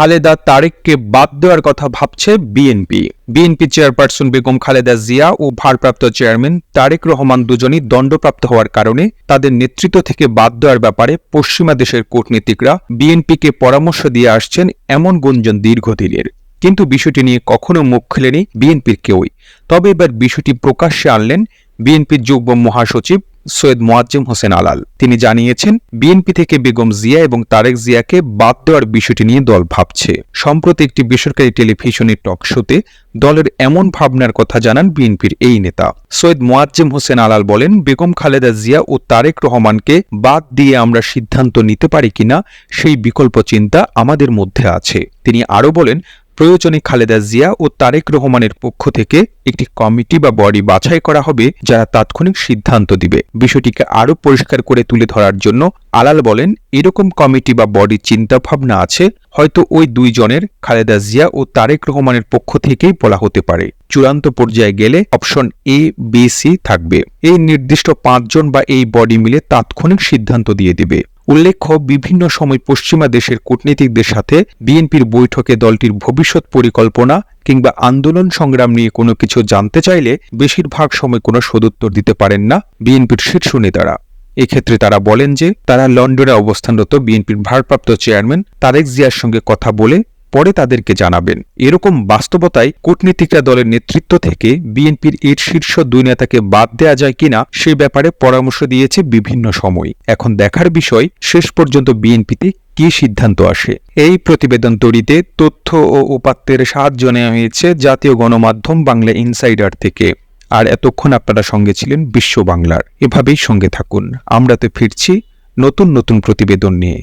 খালেদা তারেককে বাদ দেওয়ার কথা ভাবছে BNP. BNP chairperson Begum Khaleda Zia ও ভারপ্রাপ্ত চেয়ারম্যান তারেক রহমান দুজনই দণ্ডপ্রাপ্ত হওয়ার কারণে তাদের নেতৃত্ব থেকে বাদ দেওয়ার ব্যাপারে পশ্চিমা দেশের কূটনীতিকরা বিএনপিকে পরামর্শ দিয়ে আসছেন এমন গুঞ্জন দীর্ঘদিনের। কিন্তু বিষয়টি নিয়ে কখনো মুখ খুলেনি বিএনপির কেউই। তবে এবার বিষয়টি প্রকাশ্যে আনলেন বিএনপির যুগ্ম মহাসচিব সৈয়দ মোয়াজ্জেম হোসেন আলাল। তিনি জানিয়েছেন বিএনপি থেকে বেগম জিয়া এবং তারেক জিয়াকে বাদ দেওয়ার বিষয়টি নিয়ে দল ভাবছে। সম্প্রতি একটি বেসরকারি টেলিভিশনের টক শোতে দলের এমন ভাবনার কথা জানান বিএনপির এই নেতা। সৈয়দ মোয়াজ্জেম হোসেন আলাল বলেন, বেগম খালেদা জিয়া ও তারেক রহমানকে বাদ দিয়ে আমরা সিদ্ধান্ত নিতে পারি কিনা, সেই বিকল্প চিন্তা আমাদের মধ্যে আছে। তিনি আরও বলেন প্রয়োজনে খালেদা জিয়া ও তারেক রহমানের পক্ষ থেকে একটি কমিটি বা বডি বাছাই করা হবে যারা তাৎক্ষণিক সিদ্ধান্ত দিবে। বিষয়টিকে আরও পরিষ্কার করে তুলে ধরার জন্য আলাল বলেন, এরকম কমিটি বা বডি চিন্তাভাবনা আছে, হয়তো ওই দুইজনের, খালেদা জিয়া ও তারেক রহমানের পক্ষ থেকেই বলা হতে পারে। চূড়ান্ত পর্যায়ে গেলে অপশন এ, বি, সি থাকবে। এই নির্দিষ্ট পাঁচজন বা এই বডি মিলে তাৎক্ষণিক সিদ্ধান্ত দিয়ে দিবে। উল্লেখ্য, বিভিন্ন সময় পশ্চিমা দেশের কূটনীতিকদের সাথে বিএনপির বৈঠকে দলটির ভবিষ্যৎ পরিকল্পনা কিংবা আন্দোলন সংগ্রাম নিয়ে কোনো কিছু জানতে চাইলে বেশিরভাগ সময় কোনো সদুত্তর দিতে পারেন না বিএনপির শীর্ষ নেতারা। এক্ষেত্রে তারা বলেন যে, তারা লন্ডনে অবস্থানরত বিএনপির ভারপ্রাপ্ত চেয়ারম্যান তারেক জিয়ার সঙ্গে কথা বলে পরে তাদেরকে জানাবেন। এরকম বাস্তবতায় কূটনীতিকরা দলের নেতৃত্ব থেকে বিএনপির এর শীর্ষ দুই নেতাকে বাদ দেয়া যায় কিনা সে ব্যাপারে পরামর্শ দিয়েছে বিভিন্ন সময়। এখন দেখার বিষয়, শেষ পর্যন্ত বিএনপিতে কি সিদ্ধান্ত আসে? এই প্রতিবেদন তৈরিতে তথ্য ও উপাত্তের সাহায্য নেওয়া হয়েছে জাতীয় গণমাধ্যম বাংলা ইনসাইডার থেকে। আর এতক্ষণ আপনারা সঙ্গে ছিলেন বিশ্ব বাংলার। এভাবেই সঙ্গে থাকুন। আমরা তো ফিরছি নতুন নতুন প্রতিবেদন নিয়ে।